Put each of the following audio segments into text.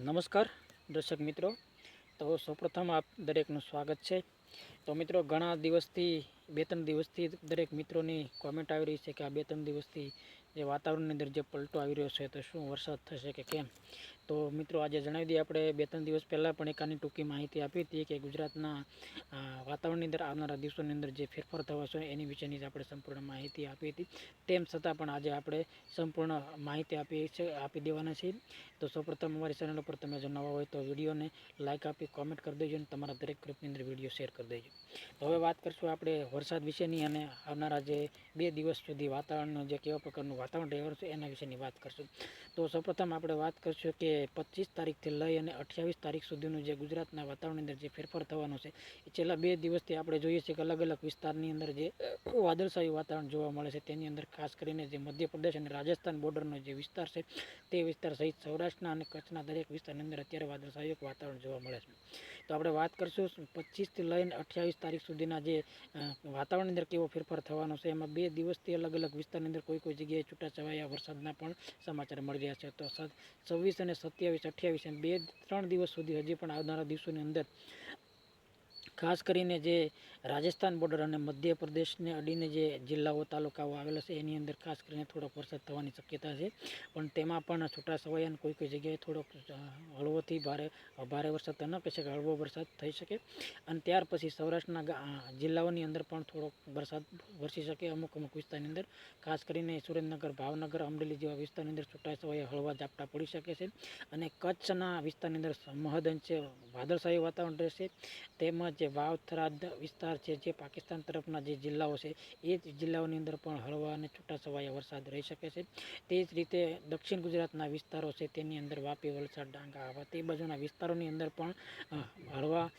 નમસ્કાર, દર્શક મિત્રો. તો સૌપ્રથમ આપ દરેકનું સ્વાગત છે. તો મિત્રો, ઘણા દિવસથી, બે ત્રણ દિવસથી દરેક મિત્રોની કોમેન્ટ આવી રહી છે કે આ બે ત્રણ દિવસથી જે વાતાવરણની અંદર જે પલટો આવી રહ્યો છે, તો શું વરસાદ થશે કે કેમ? તો મિત્રો, આજે જણાવી દઈએ, આપણે બે ત્રણ દિવસ પહેલાં પણ એકાની ટૂંકી માહિતી આપી હતી કે ગુજરાતના વાતાવરણની અંદર આવનારા દિવસોની અંદર જે ફેરફાર થવા છે, એની વિશેની આપણે સંપૂર્ણ માહિતી આપી હતી. તેમ છતાં પણ આજે આપણે સંપૂર્ણ માહિતી આપી છે, આપી દેવાના છીએ. તો સૌપ્રથમ અમારી ચેનલ ઉપર તમે જો નવા હોય તો વિડીયોને લાઇક આપી, કોમેન્ટ કરી દેજો અને તમારા દરેક ગ્રુપની અંદર વીડિયો શેર કરી દેજો. હવે વાત કરશું આપણે વરસાદ વિશેની અને આવનારા જે બે દિવસ સુધી વાતાવરણનું જે કેવા પ્રકારનું વાતાવરણ ડ્રાઈવર છે, એના વિશેની વાત કરશું. તો સૌપ્રથમ આપણે વાત કરશું કે પચીસ તારીખથી લઈ અને અઠ્યાવીસ તારીખ સુધીનું જે ગુજરાતના વાતાવરણની અંદર જે ફેરફાર થવાનો છે, એ છેલ્લા બે દિવસથી આપણે જોઈએ છીએ કે અલગ અલગ વિસ્તારની અંદર જે વાદળશાહી વાતાવરણ જોવા મળે છે, તેની અંદર ખાસ કરીને જે મધ્યપ્રદેશ અને રાજસ્થાન બોર્ડરનો જે વિસ્તાર છે, તે વિસ્તાર સહિત સૌરાષ્ટ્રના અને કચ્છના દરેક વિસ્તારની અંદર અત્યારે વાદળછાયું વાતાવરણ જોવા મળે છે. તો આપણે વાત કરશું પચીસથી લઈને અઠ્યાવીસ તારીખ સુધીના જે વાતાવરણની અંદર કેવો ફેરફાર થવાનો છે, એમાં બે દિવસથી અલગ અલગ વિસ્તારની અંદર કોઈ કોઈ જગ્યાએ છૂટાછવાયા વરસાદના પણ સમાચાર મળી રહ્યા છે. તો છવ્વીસ અને સત્યાવીસ, અઠ્યાવીસ એમ બે, ત્રણ દિવસ સુધી હજી પણ આવનારા દિવસોની અંદર ખાસ કરીને જે રાજસ્થાન બોર્ડર અને મધ્યપ્રદેશને અડીને જે જિલ્લાઓ, તાલુકાઓ આવેલા છે, એની અંદર ખાસ કરીને થોડોક વરસાદ થવાની શક્યતા છે. પણ તેમાં પણ છૂટા છવાયા અને કોઈ કોઈ જગ્યાએ થોડોક હળવોથી ભારે ભારે વરસાદ તો ન કહી શકે હળવો વરસાદ થઈ શકે. અને ત્યાર પછી સૌરાષ્ટ્રના જિલ્લાઓની અંદર પણ થોડોક વરસાદ વરસી શકે અમુક અમુક વિસ્તારની અંદર. ખાસ કરીને સુરેન્દ્રનગર, ભાવનગર, અમરેલી જેવા વિસ્તારની અંદર છૂટા છવાયા હળવા ઝાપટા પડી શકે છે. અને કચ્છના વિસ્તારની અંદર મહદ અંશે વાદળશાહી વાતાવરણ રહેશે. તેમજ જે વાવ થરાદ વિસ્તાર છે જે પાકિસ્તાન તરફના જે જિલ્લાઓ છે, એ જ જિલ્લાઓની અંદર પણ હળવા અને છૂટાછવાયા વરસાદ રહી શકે છે. તે જ રીતે દક્ષિણ ગુજરાતના વિસ્તારો છે, તેની અંદર વાપી, વલસાડ, ડાંગા આવા તે બાજુના વિસ્તારોની અંદર પણ હળવા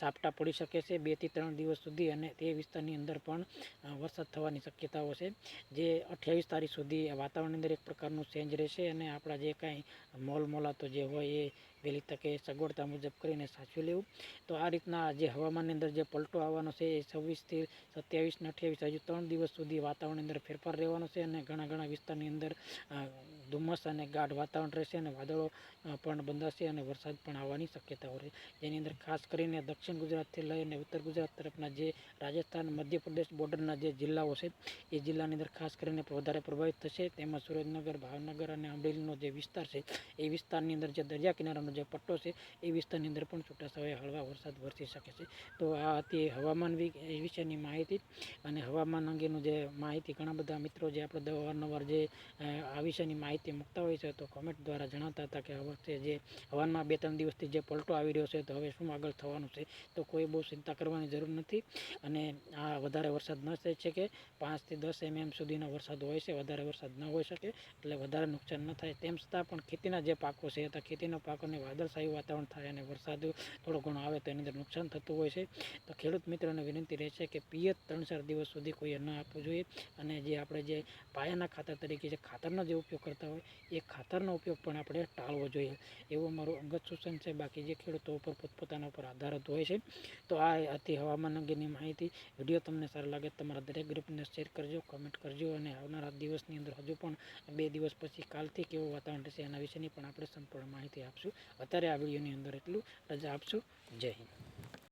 સાપટા પડી શકે છે. બેથી ત્રણ દિવસ સુધી અને તે વિસ્તારની અંદર પણ વરસાદ થવાની શક્યતાઓ છે. જે અઠ્યાવીસ તારીખ સુધી વાતાવરણની અંદર એક પ્રકારનું ચેન્જ રહેશે અને આપણા જે કાંઈ મોલ મોલાતો જે હોય એ વહેલી તકે સગવડતા મુજબ કરીને સાચવી લેવું. તો આ રીતના જે હવામાનની અંદર જે પલટો આવવાનો છે એ છવ્વીસથી સત્યાવીસ ને અઠ્યાવીસ, હજુ ત્રણ દિવસ સુધી વાતાવરણની અંદર ફેરફાર રહેવાનો છે અને ઘણા ઘણા વિસ્તારની અંદર ધુમ્મસ અને ગાઢ વાતાવરણ રહેશે અને વાદળો પણ બંધાશે અને વરસાદ પણ આવવાની શક્યતાઓ રહે. જેની અંદર ખાસ કરીને દક્ષિણ ગુજરાતથી લઈને ઉત્તર ગુજરાત તરફના જે રાજસ્થાન, મધ્યપ્રદેશ બોર્ડરના જે જિલ્લાઓ છે, એ જિલ્લાની અંદર ખાસ કરીને વધારે પ્રભાવિત થશે. તેમાં સુરેન્દ્રનગર, ભાવનગર અને અમરેલીનો જે વિસ્તાર છે, એ વિસ્તારની અંદર જે દરિયા કિનારાનો જે પટ્ટો છે, એ વિસ્તારની અંદર પણ છૂટાછવાયા હળવા વરસાદ વરસી શકે છે. તો આ હતી હવામાન વિશેની માહિતી અને હવામાન અંગેનું જે માહિતી ઘણા બધા મિત્રો જે આપણે અવારનવાર જે આ વિશેની માહિતી મૂકતા હોય છે તો કોમેન્ટ દ્વારા જણાવતા હતા કે હવે જે હવામાનમાં બે ત્રણ દિવસથી જે પલટો આવી રહ્યો છે તો હવે શું આગળ થવાનું છે? તો કોઈ બહુ ચિંતા કરવાની જરૂર નથી અને આ વધારે વરસાદ ન થઈ શકે. પાંચથી દસ એમએમ સુધીનો વરસાદ હોય છે, વધારે વરસાદ ન હોઈ શકે એટલે વધારે નુકસાન ન થાય. તેમ છતાં પણ ખેતીના જે પાકો છે તો ખેતીના પાકોને વાદળછાયું વાતાવરણ થાય અને વરસાદ થોડો ઘણો આવે તો એની અંદર નુકસાન થતું હોય છે. તો ખેડૂત મિત્રોને વિનંતી રહેશે કે પિયત ત્રણ ચાર દિવસ સુધી કોઈએ ન આપવું જોઈએ અને જે આપણે જે પાયાના ખાતર તરીકે જે ખાતરનો જે ઉપયોગ કરતા હોય, એ ખાતરનો ઉપયોગ પણ આપણે ટાળવો જોઈએ. એવું મારું અંગત સૂચન છે. બાકી જે ખેડૂતો ઉપર પોતપોતાના ઉપર આધારિત હોય છે, તો આ હતી હવામાન અંગેની માહિતી વીડિયો તમને સારો લાગે તમારા દરેક ગ્રુપને શેર કરજો કમેન્ટ કરજો અને આવનારા દિવસની અંદર હજુ પણ બે દિવસ પછી કાલથી કેવું વાતાવરણ રહેશે એના વિશેની પણ આપણે સંપૂર્ણ માહિતી આપશું. અત્યારે આ વિડીયોની અંદર એટલું. રજા આપશું. જય હિન્દ.